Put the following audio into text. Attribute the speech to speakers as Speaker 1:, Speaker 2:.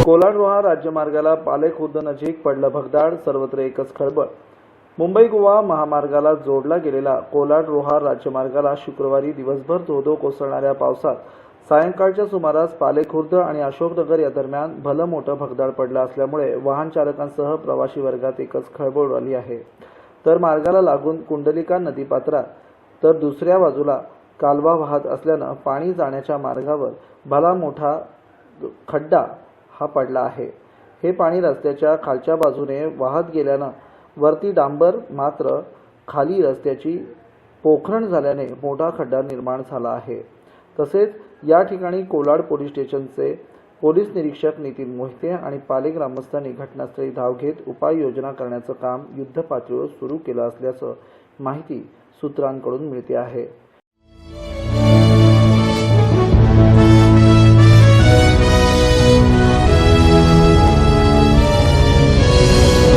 Speaker 1: राज्यमार्गाला पाले खुर्द नजीक पडलं भगदाड सर्वत्र एकच खळबळ. मुंबई गोवा महामार्गाला जोडला गेलेला कोलाड रोहा राज्यमार्गाला शुक्रवारी दिवसभर धोधो कोसळणाऱ्या पावसात सायंकाळच्या सुमारास पालेखुर्द आणि अशोकनगर या दरम्यान भलं मोठं भगदाड पडलं असल्यामुळे वाहन चालकांसह प्रवासी वर्गात एकच खळबळ उडाली आहे. तर मार्गाला लागून कुंडलिका नदीपात्रात तर दुसऱ्या बाजूला कालवा वाहत असल्यानं पाणी जाण्याच्या मार्गावर भला मोठा खड्डा हा पडला आहे. हे पाणी रस्त्याच्या खालच्या बाजूने वाहत गेल्यानं वरती डांबर मात्र खाली रस्त्याची पोखरण झाल्याने मोठा खड्डा निर्माण झाला आहे. तसेच या ठिकाणी कोलाड पोलीस स्टेशनचे पोलीस निरीक्षक नितीन मोहिते आणि पाले ग्रामस्थांनी घटनास्थळी धाव घेत उपाययोजना करण्याचं काम युद्धपातळीवर सुरू केलं असल्याचं माहिती सूत्रांकडून मिळते आहे.